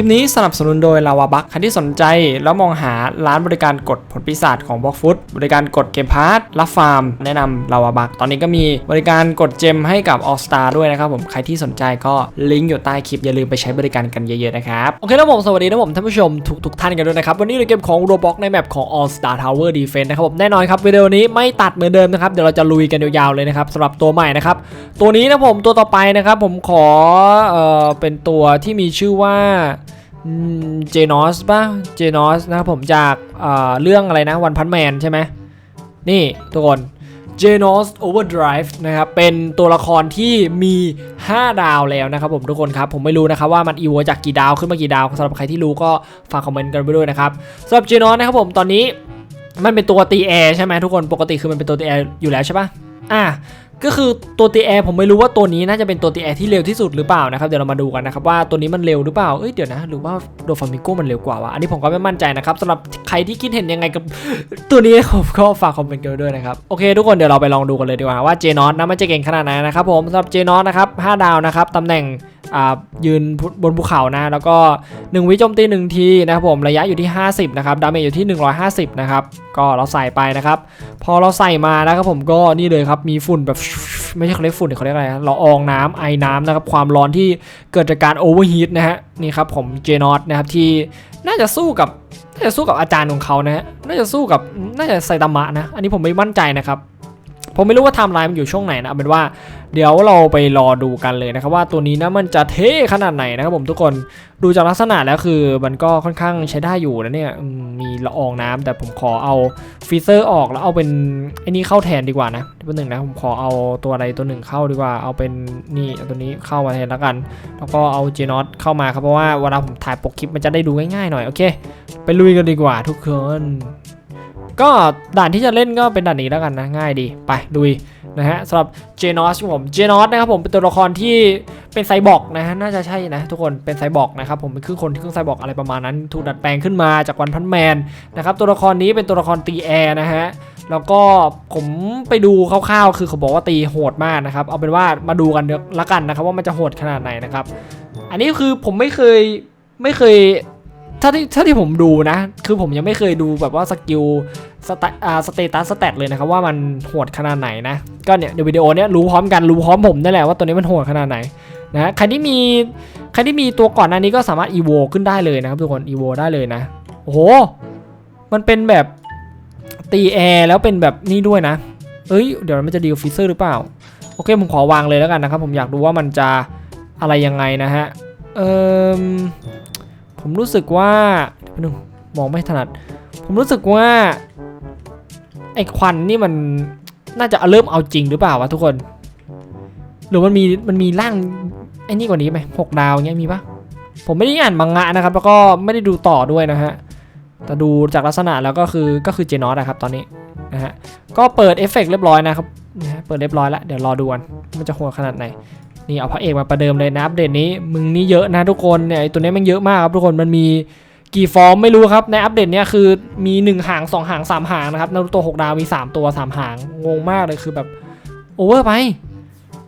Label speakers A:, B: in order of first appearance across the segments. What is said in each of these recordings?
A: ลิปนี้สนับสนุนโดยลาวาบัคใครที่สนใจแล้วมองหาร้านบริการกดผลปีศาจของบล็อกฟุตบริการกดเกมพาร์ทรับฟาร์ม แนะนำลาวาบัคตอนนี้ก็มีบริการกดเจมให้กับ All Star ด้วยนะครับผมใครที่สนใจก็ลิงก์อยู่ใต้คลิปอย่าลืมไปใช้บริการกันเยอะๆนะครับโอเคแล้วผมสวัสดีนะผมท่านผู้ชมทุกทุกๆท่านกันด้วยนะครับวันนี้ในเกมของ Roblox ในแมปของ All Star Tower Defense นะครับผมแน่นอนครับวิดีโอนี้ไม่ตัดเหมือนเดิมนะครับเดี๋ยวเราจะลุยกันยาวๆเลยนะครับสำหรับตัวใหม่นะครับตัวนี้นะผมตัวต่อไปนะครับผมขอเอ่อเป็นตัวที่มีชื่อว่า เจนอสป่ะ เจนอสนะครับผมจากเอ่อเรื่องอะไรนะวันพันแมนใช่ไหมนี่ทุกคน j e n o s Overdrive นะครับเป็นตัวละครที่มี 5 ดาวแล้วนะครับผมทุกคนครับ ผมไม่รู้นะครับว่ามันอีโวจากกี่ดาวขึ้นมากี่ดาวสำหรับใครที่รู้ก็ฝากคอมเมนต์กันไปด้วยนะครับสำหรับ j e n o s นะครับผมตอนนี้มันเป็นตัวตีแอร์ใช่ไหมทุกคนปกติคือมันเป็นตัวตีแอร์อยู่แล้วใช่ปะอะ ก็คือตัวตีแอร์ผมไม่รู้ว่าตัวนี้น่าจะเป็นตัวตีแอร์ที่เร็วที่สุดหรือเปล่านะครับเดี๋ยวเรามาดูกันนะครับว่าตัวนี้มันเร็วหรือเปล่าเอ้ยเดี๋ยวนะหรือว่าโดฟามิโกมันเร็วกว่าวะอันนี้ผมก็ไม่มั่นใจนะครับสำหรับใครที่คิดเห็นยังไงกับตัวนี้ผมก็ฝากคอมเมนต์กันด้วยนะครับโอเคทุกคนเดี๋ยวเราไปลองดูกันเลยดีกว่าว่าเจนอสนะมันจะเก่งขนาดไหนนะครับผมสำหรับเจนอสนะครับ5ดาวนะครับตำแหน่ง ยืนบนภูเขานะ แล้วก็ 1 วิโจมตี 1 ทีนะครับผมระยะอยู่ที่ 50 นะครับ ดาเมจอยู่ที่ 150 นะครับ ก็เราใส่ไปนะครับ พอเราใส่มานะครับผมก็นี่เลยครับ มีฝุ่นแบบไม่ใช่เขาเรียกฝุ่นเขาเรียกอะไรนะละอองน้ำไอน้ำนะครับ ความร้อนที่เกิดจากการโอเวอร์ฮีทนะฮะ นี่ครับผมเจนอสนะครับที่น่าจะสู้กับน่าจะสู้กับอาจารย์ของเขานะฮะ น่าจะสู้กับน่าจะไซตามะนะ อันนี้ผมไม่มั่นใจนะครับ ผมไม่รู้ว่าไทม์ไลน์มันอยู่ช่วงไหนนะ เป็นว่า เดี๋ยวเราไปรอดูกันเลยนะครับว่าตัวนี้นะมันจะเท่ขนาดไหนนะครับผมทุกคนดูจากลักษณะแล้วคือมันก็ค่อนข้างใช้ได้อยู่นะเนี่ยมีละอองน้ำแต่ผมขอเอาฟีเซอร์ออกแล้วเอาเป็นไอ้นี่เข้าแทนดีกว่านะตัวหนึ่งนะผมขอเอาตัวอะไรตัวหนึ่งเข้าดีกว่า เอาเป็นนี่เอาตัวนี้เข้ามาแทนแล้วกัน แล้วก็เอาเจนอตเข้ามาครับเพราะว่าเวลาผมถ่ายปกคลิปมันจะได้ดูง่ายๆหน่อยโอเค ไปลุยกันดีกว่าทุกคน ก็ด่านที่จะเล่นก็เป็นด่านนี้แล้วกันนะ ง่ายดีไปลุยนะฮะสำหรับเจนอสผมเจนอสนะครับผมเป็นตัวละครที่เป็นไซบอร์กนะฮะน่าจะใช่นะ ทุกคนเป็นไซบอร์กนะครับผมเป็นครึ่งคนครึ่งไซบอร์กอะไรประมาณนั้น ถูกดัดแปลงขึ้นมาจากวันพันแมนนะครับตัวละครนี้เป็นตัวละครตีแอร์นะฮะแล้วก็ผมไปดูคร่าวๆ คือเขาบอกว่าตีโหดมากนะครับ เอาเป็นว่ามาดูกันละกันนะครับ ว่ามันจะโหดขนาดไหนนะครับ อันนี้คือผมไม่เคยไม่เคย ถ้าที่ถ้าที่ผมดูนะ คือผมยังไม่เคยดูแบบว่าสกิลสเตอ่าสเตตัสสเตตเลยนะครับว่ามันโหดขนาดไหนนะ ก็เนี่ยเดี๋ยววิดีโอเนี้ยรู้พร้อมกันรู้พร้อมผมนั่นแหละว่าตัวนี้มันโหดขนาดไหนนะใครที่มีใครที่มีตัวก่อนหน้านี้ก็สามารถอีโวขึ้นได้เลยนะครับทุกคนอีโวได้เลยนะโอ้โหมันเป็นแบบตีแอร์แล้วเป็นแบบนี่ด้วยนะ เอ้ยเดี๋ยวมันจะดีลฟิเซอร์หรือเปล่า โอเคผมขอวางเลยแล้วกันนะครับ ผมอยากดูว่ามันจะอะไรยังไงนะฮะเอ่ม ผมรู้สึกว่าเดี๋ยวแป๊บนึงมองไม่ถนัด ผมรู้สึกว่า ไอ้ควันนี่มันน่าจะเริ่มเอาจริงหรือเปล่าวะทุกคน หรือมันมีมันมีร่างไอ้นี่กว่านี้ไหมหกดาวอย่างเงี้ยมีปะผมไม่ได้อ่านมังงะนะครับ แล้วก็ไม่ได้ดูต่อด้วยนะฮะแต่ดูจากลักษณะแล้วก็คือก็คือเจนอสนะครับตอนนี้นะฮะก็เปิดเอฟเฟกต์เรียบร้อยนะครับนะฮะเปิดเรียบร้อยแล้วเดี๋ยวรอดูกันมันจะโหดขนาดไหน นี่เอาพระเอกมาประเดิมเลยนะอัปเดตนี้มึงนี่เยอะนะทุกคนเนี่ยตัวนี้มันเยอะมากครับทุกคนมันมีกี่ฟอร์มไม่รู้ครับในอัปเดตเนี้ยคือมี 1 หาง 2 หาง 3 หางนะครับนารูโตะ6ดาวมี 3 ตัว 3 หางงงมากเลยคือแบบโอเวอร์ไป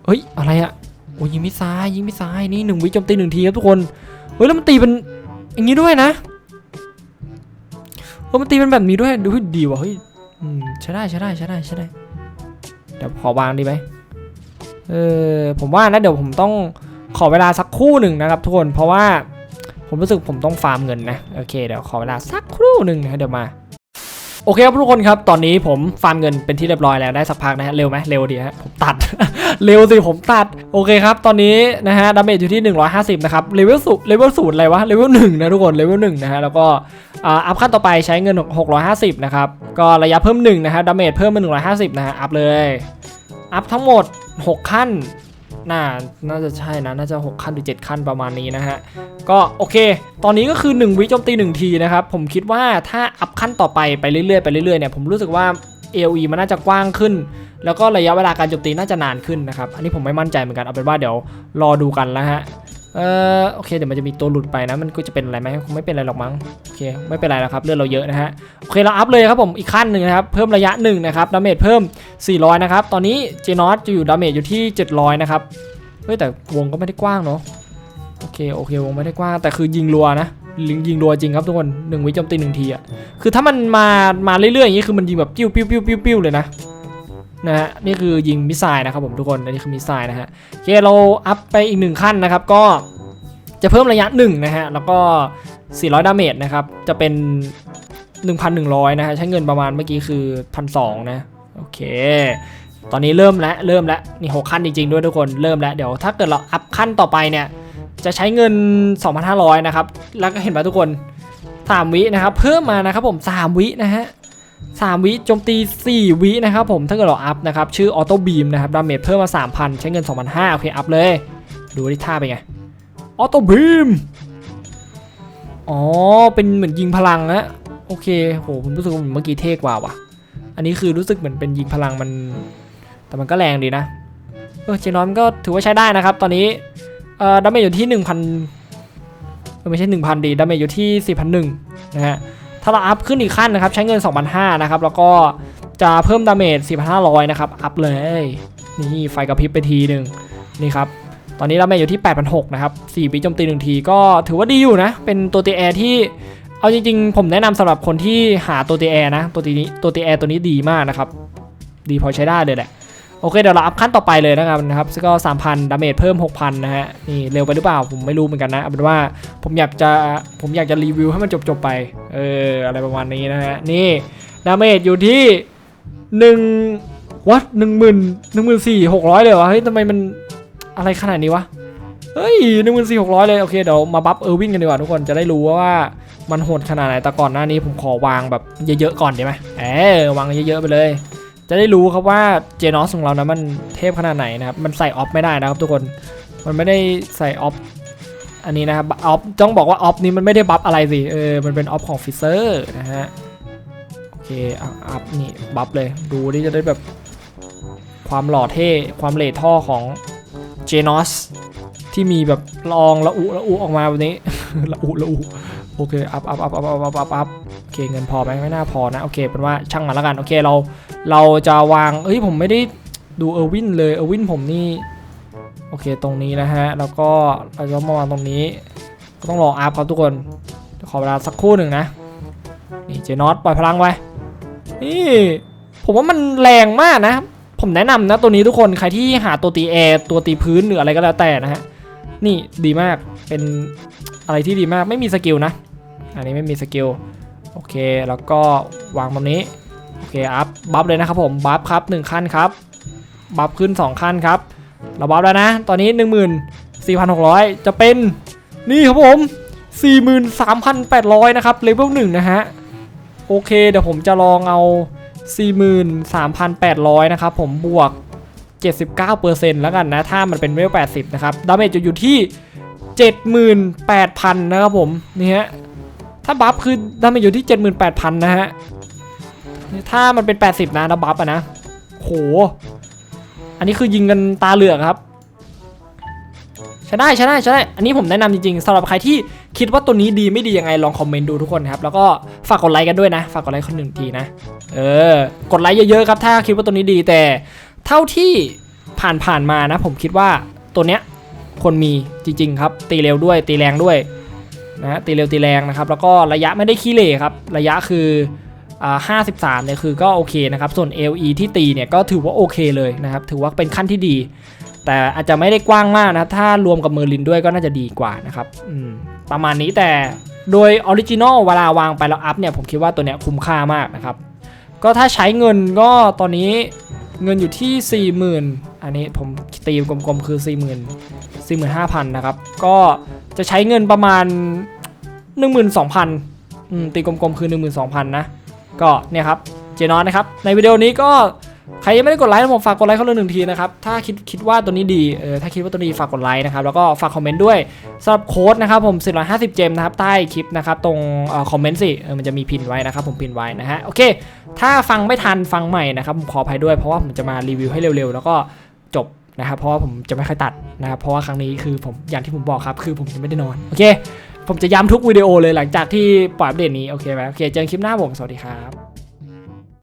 A: เฮ้ยอะไรอะโอ้ยยิงมิสไซล์ยิงมิสไซล์นี่หนึ่งวิโจมตีหนึ่งทีครับทุกคนเฮ้ยแล้วมันตีเป็นอย่างนี้ด้วยนะเฮ้ยมันตีเป็นแบบนี้ด้วยดูดีว่ะเฮ้ยใช้ได้ใช้ได้ใช้ได้ใช้ได้เดี๋ยวขอวางดีไหม เออผมว่านะเดี๋ยวผมต้องขอเวลาสักครู่หนึ่งนะครับทุกคนเพราะว่าผมรู้สึกผมต้องฟาร์มเงินนะโอเคเดี๋ยวขอเวลาสักครู่หนึ่งนะเดี๋ยวมาโอเคครับทุกคนครับ ตอนนี้ผมฟาร์มเงินเป็นที่เรียบร้อยแล้วได้สักพักนะฮะ เร็วไหมเร็วดีฮะ ผมตัด เร็วสิ ผมตัด โอเคครับ ตอนนี้นะฮะ ดาเมจอยู่ที่ 150 นะครับ เลเวลสูเลเวลศูนย์อะไรวะ เลเวลหนึ่งนะทุกคน เลเวลหนึ่งนะฮะ แล้วก็อ่าอัพขั้นต่อไปใช้เงิน 650 นะครับ ก็ระยะเพิ่ม1นะฮะ ดาเมจเพิ่มเป็น150 นะฮะ อัพเลย อัพทั้งหมด 6 ขั้นน่าน่าจะใช่นะ น่าจะ 6 ขั้นหรือ 7 ขั้นประมาณนี้นะฮะ ก็โอเค ตอนนี้ก็คือ 1 วิโจมตี 1 ทีนะครับ ผมคิดว่าถ้าอัพขั้นต่อไป ไปเรื่อยๆ ไปเรื่อยๆ เนี่ย ผมรู้สึกว่า AOE มันน่าจะกว้างขึ้น แล้วก็ระยะเวลาการโจมตีน่าจะนานขึ้นนะครับ อันนี้ผมไม่มั่นใจเหมือนกัน เอาเป็นว่าเดี๋ยวรอดูกันแล้วฮะ เออโอเคเดี๋ยวมันจะมีตัวหลุดไปนะมันก็จะเป็นอะไรไหมคงไม่เป็นอะไรหรอกมั้งโอเคไม่เป็นไรแล้วครับเลือดเราเยอะนะฮะโอเคเราอัพเลยครับผมอีกขั้นหนึ่งนะครับเพิ่มระยะหนึ่งนะครับดาเมจเพิ่ม 400 นะครับตอนนี้เจนอสจะอยู่ดาเมจอยู่ที่ 700 นะครับเฮ้ยแต่วงก็ไม่ได้กว้างเนาะโอเคโอเควงไม่ได้กว้างแต่คือยิงรัวนะยิงยิงรัวจริงครับทุกคนหนึ่งวิโจมตีหนึ่งทีอะคือถ้ามันมามาเรื่อยๆอย่างนี้คือมันยิงแบบปิ้วปิ้วปิ้วปิ้วปิ้วเลยนะ นะฮะนี่คือยิงมิสไซล์นะครับผมทุกคนอันนี้คือมิสไซล์นะฮะโอเคเราอัพไปอีกหนึ่งขั้นนะครับก็จะเพิ่มระยะหนึ่งนะฮะแล้วก็ 400 ดาเมจนะครับจะเป็น 1,100 นะฮะใช้เงินประมาณเมื่อกี้คือ1,200นะโอเค ตอนนี้เริ่มแล้วเริ่มแล้วนี่หกขั้นจริงๆด้วยทุกคนเริ่มแล้วเดี๋ยวถ้าเกิดเราอัพขั้นต่อไปเนี่ยจะใช้เงิน 2,500 นะครับ แล้วก็เห็นไหมทุกคน 3 วินะครับ เพิ่มมานะครับผม 3 วินะฮะ 3 วิโจมตี 4 วินะครับผมถ้าเกิดเราอัพนะครับชื่อออโต้บีมนะครับดาเมจเพิ่มมา 3,000 ใช้เงิน 2,500 โอเค อัพเลย ดูที่ท่าเป็นไงออโต้บีมอ๋อ เป็นเหมือนยิงพลังนะโอเคโหผมรู้สึกว่าเมื่อกี้เท่กว่าว่ะ อันนี้คือรู้สึกเหมือนเป็นยิงพลังมัน แต่มันก็แรงดีนะเออเจนอนมันก็ถือว่าใช้ได้นะครับ ตอนนี้เอ่อดาเมจอยู่ที่ 1,000ไม่ใช่ 1,000 ดีดาเมจอยู่ที่ 4,001นะฮะ ถ้าเราอัพขึ้นอีกขั้นนะครับ ใช้เงิน 2,500นะครับ แล้วก็จะเพิ่มดาเมจ 4,500 นะครับ อัพเลย นี่ไฟกระพริบไปทีหนึ่งนี่ครับ ตอนนี้ดาเมจอยู่ที่ 8,600 นะครับ 4ปีโจมตี 1 ทีก็ถือว่าดีอยู่นะ เป็นตัวตีแอร์ที่ เอาจริงๆ ผมแนะนำสำหรับคนที่หาตัวตีแอร์นะ ตัวตีนี้ตัวตีแอร์ตัวนี้ดีมากนะครับ ดีพอใช้ได้เลยแหละ โอเคเดี๋ยวเราอัพขั้นต่อไปเลยนะครับนะครับซึ่งก็3,000ดาเมจเพิ่ม 6,000 นะฮะนี่เร็วไปหรือเปล่าผมไม่รู้เหมือนกันนะเอาเป็นว่าผมอยากจะผมอยากจะรีวิวให้มันจบๆไปเอออะไรประมาณนี้นะฮะนี่ดาเมจอยู่ที่1วัดหนึ่งหมื่นหนึ่งหมื่นสี่หกร้อยเลยวะเฮ้ยทำไมมันอะไรขนาดนี้วะเฮ้ยหนึ่งหมื่นสี่หกร้อยเลยโอเคเดี๋ยวมาบัฟเออร์วินกันดีกว่าทุกคนจะได้รู้ว่ามันโหดขนาดไหนแต่ก่อนหน้านี้ผมขอวางแบบเยอะๆก่อนดีไหมเออวางเยอะๆไปเลย จะได้รู้ครับว่าเจนอสของเรานะมันเทพขนาดไหนนะครับ มันใส่ออฟไม่ได้นะครับทุกคน มันไม่ได้ใส่ออฟอันนี้นะครับออฟต้องบอกว่าออฟนี้มันไม่ได้บัฟอะไรสิ เออ มันเป็นออฟของฟิเซอร์นะฮะ โอเคอัพนี่บัฟเลย ดูนี่จะได้แบบความหล่อเท่ ความเลทท่อของเจนอสที่มีแบบลองละอุละอุออกมาแบบนี้ ละอุละอุโอเค อัพอัพอัพอัพอัพอัพอั เคเงินพอไหมไม่น่าพอนะโอเคเป็นว่าช่างมันแล้วกันโอเคเราเราจะวางเอ้ยผมไม่ได้ดูเออร์วินเลยเออร์วินผมนี่โอเคตรงนี้นะฮะแล้วก็เราจะมาวางตรงนี้ ก็ต้องรออัพครับทุกคนขอเวลาสักครู่หนึ่งนะนี่เจนอตปล่อยพลังไว้นี่ผมว่ามันแรงมากนะผมแนะนำนะตัวนี้ทุกคนใครที่หาตัวตีแอร์ตัวตีพื้นหรืออะไรก็แล้วแต่นะฮะนี่ดีมากเป็นอะไรที่ดีมากไม่มีสกิลนะ อันนี้ไม่มีสกิล โอเคแล้วก็วางตรงนี้โอเคอัพบัฟเลยนะครับผมบัฟครับ1ขั้นครับบัฟขึ้น 2 ขั้นครับ เราบัฟแล้วนะ ตอนนี้ 14,600 จะเป็นนี่ครับผม 43,800 นะครับเลเวล1นะฮะ โอเค เดี๋ยวผมจะลองเอา 43,800 นะครับผมบวก 79%แล้วกันนะ ถ้ามันเป็นเลเวล 80 นะครับ ดาเมจจะอยู่ที่ 78,000 นะครับผม นี่ฮะ ถ้าบัฟคือดาเมจอยู่ที่ 78,000 นะฮะ ถ้ามันเป็น 80 นะนะบัฟอะนะ โห อันนี้คือยิงกันตาเหลือกครับ ใช้ได้ใช้ได้ใช้ได้ อันนี้ผมแนะนำจริงๆสำหรับใครที่คิดว่าตัวนี้ดีไม่ดียังไงลองคอมเมนต์ดูทุกคนครับ แล้วก็ฝากกดไลค์กันด้วยนะ ฝากกดไลค์คนหนึ่งทีนะ เออ กดไลค์เยอะๆครับ ถ้าคิดว่าตัวนี้ดีแต่ เท่าที่ผ่านๆมานะ ผมคิดว่าตัวเนี้ยคนมีจริง ๆ ครับ ตีเร็วด้วยตีแรงด้วย นะตีเร็วตีแรงนะครับ แล้วก็ระยะไม่ได้ขี้เหร่ครับ ระยะคืออ53เนี่ยคือก็โอเคนะครับ ส่วน LE ที่ตีเนี่ยก็ถือว่าโอเคเลยนะครับ ถือว่าเป็นขั้นที่ดี แต่อาจจะไม่ได้กว้างมากนะ ถ้ารวมกับเมอร์ลินด้วยก็น่าจะดีกว่านะครับประมาณนี้แต่โดยออริจินอลเวลาวางไปแล้วอัพเนี่ยผมคิดว่าตัวเนี้ยคุ้มค่ามากนะครับ ก็ถ้าใช้เงินก็ตอนนี้เงินอยู่ที่ 40,000 อันนี้ผมตีกลมๆคือ 40,000 45,000 นะครับ ก็ จะใช้เงินประมาณ 12,000อืมตีกลมๆคือ 12,000 นะ ก็เนี่ยครับเจนอนนะครับ ในวิดีโอนี้ก็ใครยังไม่ได้กดไลค์ผมฝากกดไลค์เขาเลยหนึ่งทีนะครับ ถ้าคิดคิดว่าตัวนี้ดีเออถ้าคิดว่าตัวนี้ดีฝากกดไลค์นะครับ แล้วก็ฝากคอมเมนต์ด้วยสำหรับโค้ดนะครับผม450เจมนะครับ ใต้คลิปนะครับ ตรงออคอมเมนต์สิเออมันจะมีพินไว้นะครับ ผมพินไว้นะฮะ โอเค ถ้าฟังไม่ทันฟังใหม่นะครับ ผมขออภัยด้วยเพราะว่าผมจะมารีวิวให้เร็วๆ แล้วก็จบ นะครับเพราะว่าผมจะไม่ค่อยตัดนะครับเพราะว่าครั้งนี้คือผมอย่างที่ผมบอกครับ คือผมจะไม่ได้นอนโอเค ผมจะย้ำทุกวิดีโอเลยหลังจากที่ปล่อยอัปเดตนี้โอเคไหมโอเคเจอกันคลิปหน้าผมสวัสดีครับ